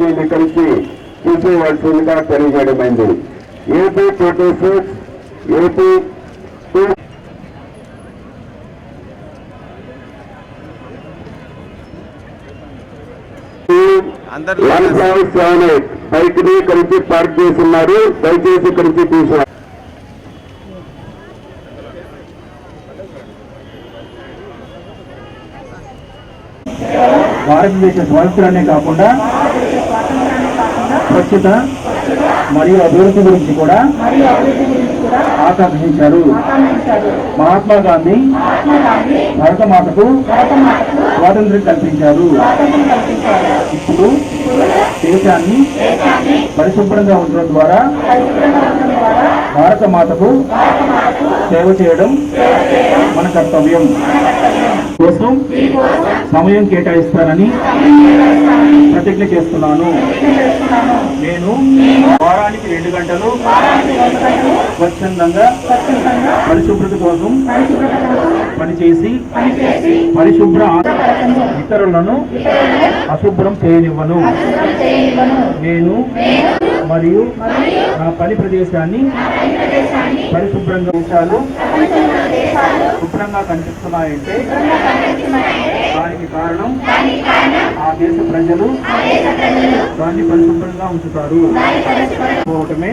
దీన్ని కలిసి తీసేయవలసిందిగా తెలియజేయడమైంది AP twenty six AP two అందరు వన్ ఫైవ్ సెవెన్ ఎయిట్ బైక్ని నుంచి పార్క్ చేస్తున్నారు. దయచేసి ఇక్కడి నుంచి తీసుకో. భారతదేశ స్వాతంత్రాన్ని కాకుండా స్వచ్ఛత మరియు అభివృద్ధి గురించి కూడా ఆకాంక్షించారు. మహాత్మా గాంధీ భారతమాతకు స్వాతంత్రం కల్పించారు. ఇప్పుడు దేశాన్ని పరిశుభ్రంగా ఉంచడం ద్వారా భారత మాతకు సేవ చేయడం మన కర్తవ్యం. కోసం సమయం కేటాయిస్తానని ప్రతిజ్ఞ చేస్తున్నాను. నేను వారానికి రెండు గంటలు స్వచ్ఛందంగా పరిశుభ్రత కోసం పనిచేసి పరిశుభ్ర ఇతరులను అశుభ్రం చేయనివ్వను. నేను మరియు నా పని ప్రదేశాన్ని పరిశుభ్రంగా దేశాలు శుభ్రంగా కనిపిస్తున్నాయంటే దానికి కారణం ఆ దేశ ప్రజలు దాన్ని పరిశుభ్రంగా ఉంచుతారు. పోవటమే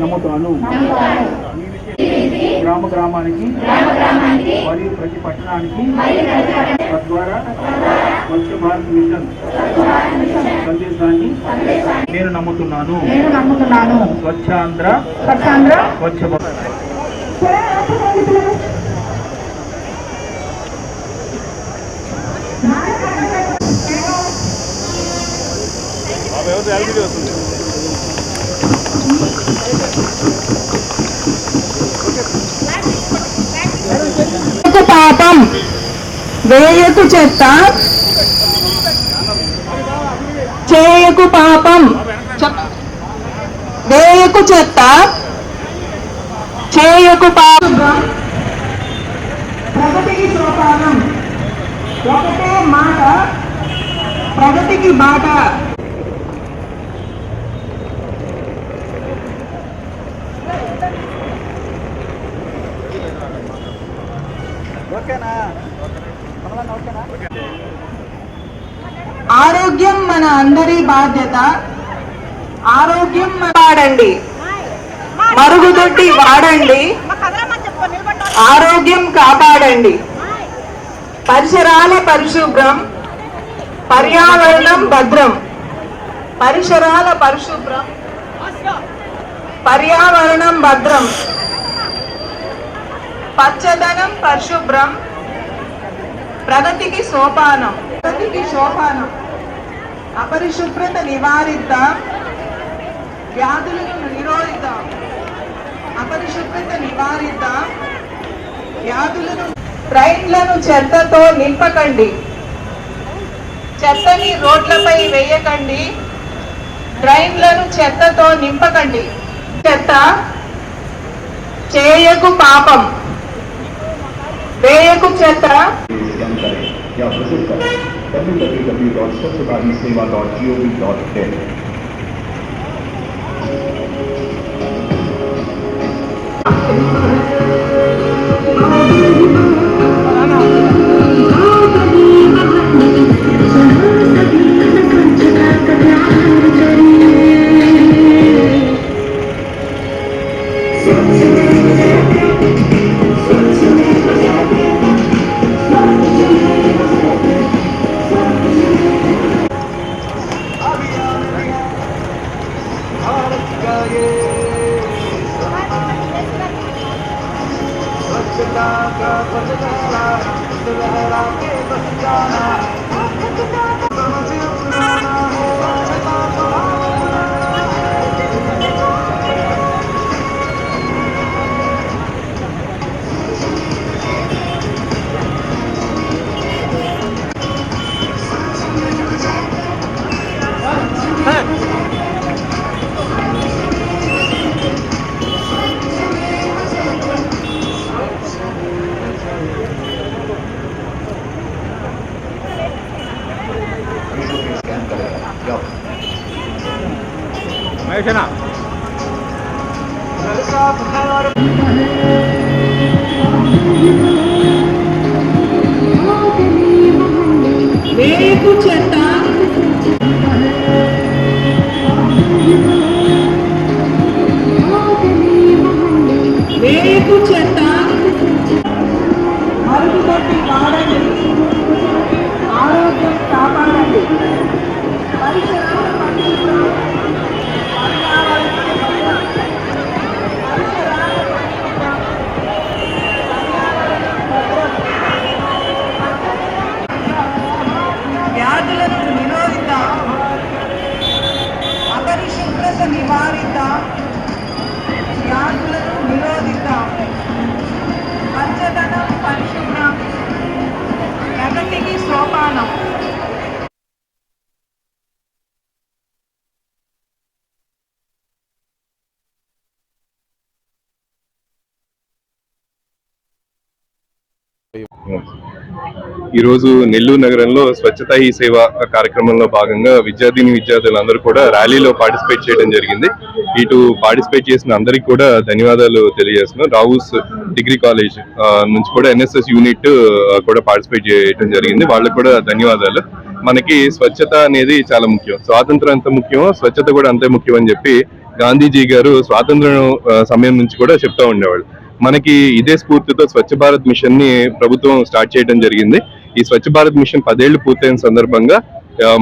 నమ్ముతాను. గ్రామ గ్రామానికి మరియు ప్రతి పట్టణానికి తద్వారా స్వచ్ఛ భారత్ మిషన్ సందేశాన్ని నేను నమ్ముతున్నాను. నేను నమ్ముతున్నాను. స్వచ్ఛాంధ్ర స్వచ్ఛాంధ్ర స్వచ్ఛ భారత్. వేయకు పాపం వేయకు చెత్త చేయకు పాపం చెప్. వేయకు చెత్త చేయకు పాపం ప్రగతికి సోపానం ఒకటే మాట ప్రగతికి బాట ఆరోగ్యం మన అందరి బాధ్యత ఆరోగ్యం వాడండి. మరుగుదొడ్డి వాడండి. ఆరోగ్యం కాపాడండి. పరిసరాల పరిశుభ్రం పర్యావరణం భద్రం. పరిసరాల పరిశుభ్రం పర్యావరణం భద్రం. పచ్చదనం పరిశుభ్రం. ప్రగతికి సోపానం. ప్రగతికి సోపానం. అపరిశుభ్రత నివారిద్దాం. వ్యాధులను నిరోధిద్దాం. అపరిశుభ్రత నివారిద్దాం. వ్యాధులను ట్రైన్లను చెత్తతో నింపకండి. చెత్తని రోడ్లపై వేయకండి. ట్రైన్లను చెత్తతో నింపకండి. చెత్త చేయకు పాపం. వేయకు చెత్త. www.swachbharatsewa.gov.in. జన వేపు చెత్త వేపు చెత్త ఈరోజు నెల్లూరు నగరంలో స్వచ్ఛత ఈ సేవ కార్యక్రమంలో భాగంగా విద్యార్థిని విద్యార్థులందరూ కూడా ర్యాలీలో పార్టిసిపేట్ చేయడం జరిగింది. ఇటు పార్టిసిపేట్ చేసిన అందరికి కూడా ధన్యవాదాలు తెలియజేస్తున్నాం. రావుస్ డిగ్రీ కాలేజ్ నుంచి కూడా ఎన్ఎస్ఎస్ యూనిట్ కూడా పార్టిసిపేట్ చేయడం జరిగింది. వాళ్ళకి కూడా ధన్యవాదాలు. మనకి స్వచ్ఛత అనేది చాలా ముఖ్యం. స్వాతంత్రం ఎంత ముఖ్యమో స్వచ్ఛత కూడా అంతే ముఖ్యం అని చెప్పి గాంధీజీ గారు స్వాతంత్రం సమయం నుంచి కూడా చెప్తా ఉండేవాళ్ళు. మనకి ఇదే స్ఫూర్తితో స్వచ్ఛ భారత్ మిషన్ని ప్రభుత్వం స్టార్ట్ చేయడం జరిగింది. ఈ స్వచ్ఛ భారత్ మిషన్ పదేళ్ళు పూర్తయిన సందర్భంగా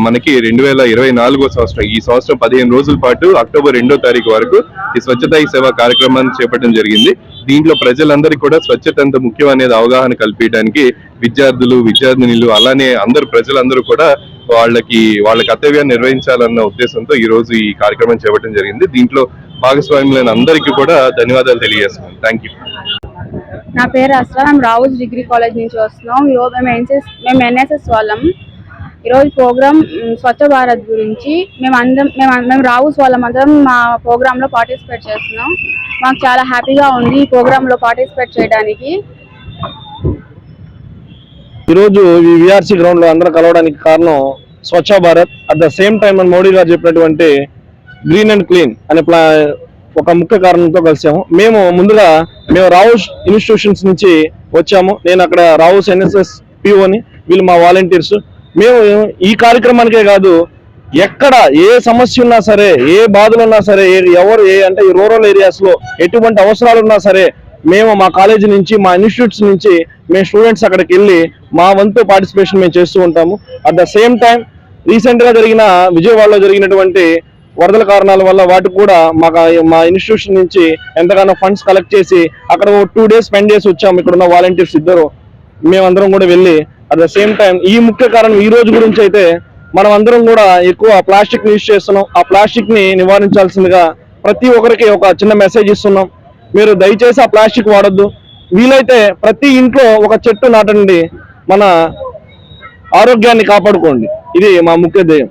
మనకి రెండు వేల ఇరవై నాలుగో సంవత్సరం ఈ సంవత్సరం పదిహేను రోజుల పాటు అక్టోబర్ రెండో తారీఖు వరకు ఈ స్వచ్ఛతా ఈ సేవ కార్యక్రమాన్ని చేపట్టడం జరిగింది. దీంట్లో ప్రజలందరికీ కూడా స్వచ్ఛత ఎంత ముఖ్యం అనేది అవగాహన కల్పించడానికి విద్యార్థులు విద్యార్థినిలు అలానే అందరు ప్రజలందరూ కూడా వాళ్ళకి వాళ్ళ కర్తవ్యాన్ని నిర్వహించాలన్న ఉద్దేశంతో ఈ రోజు ఈ కార్యక్రమం చేపట్టడం జరిగింది. దీంట్లో భాగస్వామ్యులైన అందరికీ కూడా ధన్యవాదాలు తెలియజేస్తున్నాను. థ్యాంక్ యూ నా పేరు అస్రా. మేము డిగ్రీ కాలేజ్ నుంచి వస్తున్నాం. ఈరోజు మేము ఎన్ఎస్ఎస్ మేము ఎన్ఎస్ఎస్ వాళ్ళం. ఈరోజు ప్రోగ్రామ్ స్వచ్ఛ భారత్ గురించి మేము అందరం మేము మేము రావుస్ వాళ్ళం. అందరం మా ప్రోగ్రాంలో పార్టిసిపేట్ చేస్తున్నాం. మాకు చాలా హ్యాపీగా ఉంది ఈ ప్రోగ్రాంలో పార్టిసిపేట్ చేయడానికి. ఈరోజు ఈ విఆర్సీ గ్రౌండ్లో అందరూ కలవడానికి కారణం Swachh Bharat. At the same time అని మోడీ గారు చెప్పినటువంటి గ్రీన్ అండ్ క్లీన్ అనే ప్లా ఒక ముఖ్య కారణంతో కలిసాము. మేము ముందుగా మేము రావుస్ ఇన్స్టిట్యూషన్స్ నుంచి వచ్చాము. నేను అక్కడ రావుస్ ఎన్ఎస్ఎస్ పిఓని వీళ్ళు మా వాలంటీర్స్ మేము ఈ కార్యక్రమానికే కాదు ఎక్కడ ఏ సమస్య ఉన్నా సరే ఏ బాధలు ఉన్నా సరే ఎవరు ఏ అంటే ఈ రూరల్ ఏరియాస్లో ఎటువంటి అవసరాలు ఉన్నా సరే మేము మా కాలేజీ నుంచి మా ఇన్స్టిట్యూట్స్ నుంచి మేము స్టూడెంట్స్ అక్కడికి వెళ్ళి మా వంతు పార్టిసిపేషన్ మేము చేస్తూ ఉంటాము. అట్ ద సేమ్ టైం రీసెంట్గా జరిగిన విజయవాడలో జరిగినటువంటి వరదల కారణాల వల్ల వాటికి కూడా మాకు మా ఇన్స్టిట్యూషన్ నుంచి ఎంతగానో ఫండ్స్ కలెక్ట్ చేసి అక్కడ టూ డేస్ స్పెండ్ చేసి వచ్చాము. ఇక్కడ ఉన్న వాలంటీర్స్ ఇద్దరు. మేమందరం కూడా వెళ్ళి అట్ ద సేమ్ టైం ఈ ముఖ్య కారణం ఈ రోజు గురించి అయితే మనం అందరం కూడా ఎక్కువ ప్లాస్టిక్ని యూజ్ చేస్తున్నాం. ఆ ప్లాస్టిక్ని నివారించాల్సిందిగా ప్రతి ఒక్కరికి ఒక చిన్న మెసేజ్ ఇస్తున్నాం. మీరు దయచేసి ఆ ప్లాస్టిక్ వాడొద్దు. వీలైతే ప్రతి ఇంట్లో ఒక చెట్టు నాటండి. మన ఆరోగ్యాన్ని కాపాడుకోండి. ఇది మా ముఖ్య ధ్యేయం.